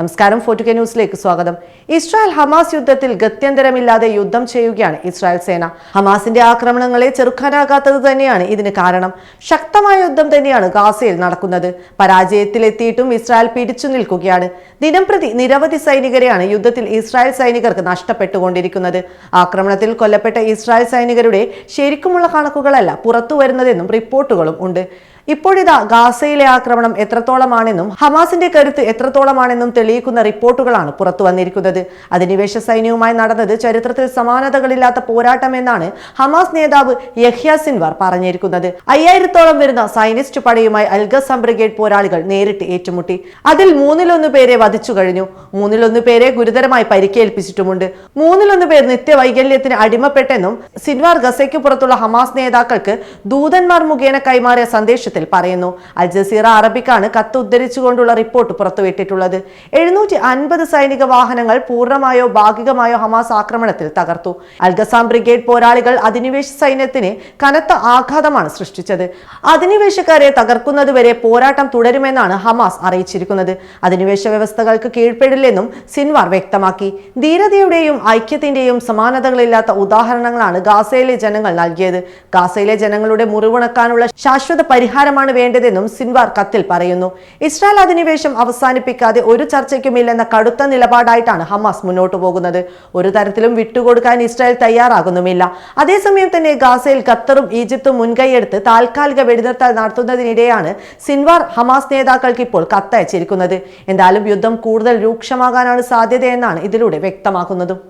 നമസ്കാരം ഫോർട്ടുകെ ന്യൂസിലേക്ക് സ്വാഗതം. ഇസ്രായേൽ ഹമാസ് യുദ്ധത്തിൽ ഗത്യന്തരമില്ലാതെ യുദ്ധം ചെയ്യുകയാണ് ഇസ്രായേൽ സേന. ഹമാസിന്റെ ആക്രമണങ്ങളെ ചെറുക്കാനാകാത്തത് തന്നെയാണ് ഇതിന് കാരണം. ശക്തമായ യുദ്ധം തന്നെയാണ് ഗാസയിൽ നടക്കുന്നത്. പരാജയത്തിലെത്തിയിട്ടും ഇസ്രായേൽ പിടിച്ചു നിൽക്കുകയാണ്. ദിനംപ്രതി നിരവധി സൈനികരെയാണ് യുദ്ധത്തിൽ ഇസ്രായേൽ സൈനികർക്ക് നഷ്ടപ്പെട്ടുകൊണ്ടിരിക്കുന്നത്. ആക്രമണത്തിൽ കൊല്ലപ്പെട്ട ഇസ്രായേൽ സൈനികരുടെ ശരിക്കുമുള്ള കണക്കുകളല്ല പുറത്തു വരുന്നതെന്നും റിപ്പോർട്ടുകളും ഉണ്ട്. ഇപ്പോഴിതാ ഗാസയിലെ ആക്രമണം എത്രത്തോളമാണെന്നും ഹമാസിന്റെ കരുത്ത് എത്രത്തോളമാണെന്നും തെളിയിക്കുന്ന റിപ്പോർട്ടുകളാണ് പുറത്തു വന്നിരിക്കുന്നത്. അധിനിവേശ സൈന്യവുമായി നടന്നത് ചരിത്രത്തിൽ സമാനതകളില്ലാത്ത പോരാട്ടമെന്നാണ് ഹമാസ് നേതാവ് യഹ്യ സിൻവാർ പറഞ്ഞിരിക്കുന്നത്. അയ്യായിരത്തോളം വരുന്ന സൈനിസ്റ്റ് പടയുമായി അൽഗസം ബ്രിഗേഡ് പോരാളികൾ നേരിട്ട് ഏറ്റുമുട്ടി. അതിൽ മൂന്നിലൊന്ന് പേരെ വധിച്ചു കഴിഞ്ഞു. മൂന്നിലൊന്ന് പേരെ ഗുരുതരമായി പരിക്കേൽപ്പിച്ചിട്ടുമുണ്ട്. മൂന്നിലൊന്ന് പേർ നിത്യവൈകല്യത്തിന് അടിമപ്പെട്ടെന്നും സിൻവാർ ഗസയ്ക്ക് പുറത്തുള്ള ഹമാസ് നേതാക്കൾക്ക് ദൂതന്മാർ മുഖേന കൈമാറിയ സന്ദേശത്തിൽ പറയുന്നു. അൽ ജസീറ അറബിക്കാണ് കത്ത് ഉദ്ധരിച്ചുകൊണ്ടുള്ള റിപ്പോർട്ട് പുറത്തുവിട്ടിട്ടുള്ളത്. എഴുന്നൂറ്റി അൻപത് സൈനിക വാഹനങ്ങൾ പൂർണമായോ ഭാഗികമായോ ഹമാസ് ആക്രമണത്തിൽ തകർത്തു. അൽഗസാം ബ്രിഗേഡ് പോരാളികൾ അധിനിവേശ സൈന്യത്തിന് കനത്ത ആഘാതമാണ് സൃഷ്ടിച്ചത്. അധിനിവേശക്കാരെ തകർക്കുന്നതുവരെ പോരാട്ടം തുടരുമെന്നാണ് ഹമാസ് അറിയിച്ചിരിക്കുന്നത്. അധിനിവേശ വ്യവസ്ഥകൾക്ക് കീഴ്പ്പെടില്ലെന്നും സിൻവാർ വ്യക്തമാക്കി. ധീരതയുടെയും ഐക്യത്തിന്റെയും സമാനതകളില്ലാത്ത ഉദാഹരണങ്ങളാണ് ഗാസയിലെ ജനങ്ങൾ നൽകിയത്. ഗാസയിലെ ജനങ്ങളുടെ മുറിവുണക്കാനുള്ള ശാശ്വത പരിഹാരമാണ് വേണ്ടതെന്നും സിൻവാർ കത്തിൽ പറയുന്നു. ഇസ്രായേൽ അധിനിവേശം അവസാനിപ്പിക്കാതെ ഒരു ചർച്ചയ്ക്കുമില്ലെന്ന കടുത്ത നിലപാടായിട്ടാണ് ഹമാസ് മുന്നോട്ടു പോകുന്നത്. ഒരു തരത്തിലും വിട്ടുകൊടുക്കാൻ ഇസ്രായേൽ തയ്യാറാകുന്നുമില്ല. അതേസമയം തന്നെ ഗാസയിൽ ഖത്തറും ഈജിപ്തും മുൻകൈയെടുത്ത് താൽക്കാലിക വെടിനിർത്തൽ നടത്തുന്നതിനിടെയാണ് സിൻവാർ ഹമാസ് നേതാക്കൾക്ക് ഇപ്പോൾ കത്തയച്ചിരിക്കുന്നത്. എന്തായാലും യുദ്ധം കൂടുതൽ രൂക്ഷമാകാനാണ് സാധ്യതയെന്നാണ് ഇതിലൂടെ വ്യക്തമാക്കുന്നതും.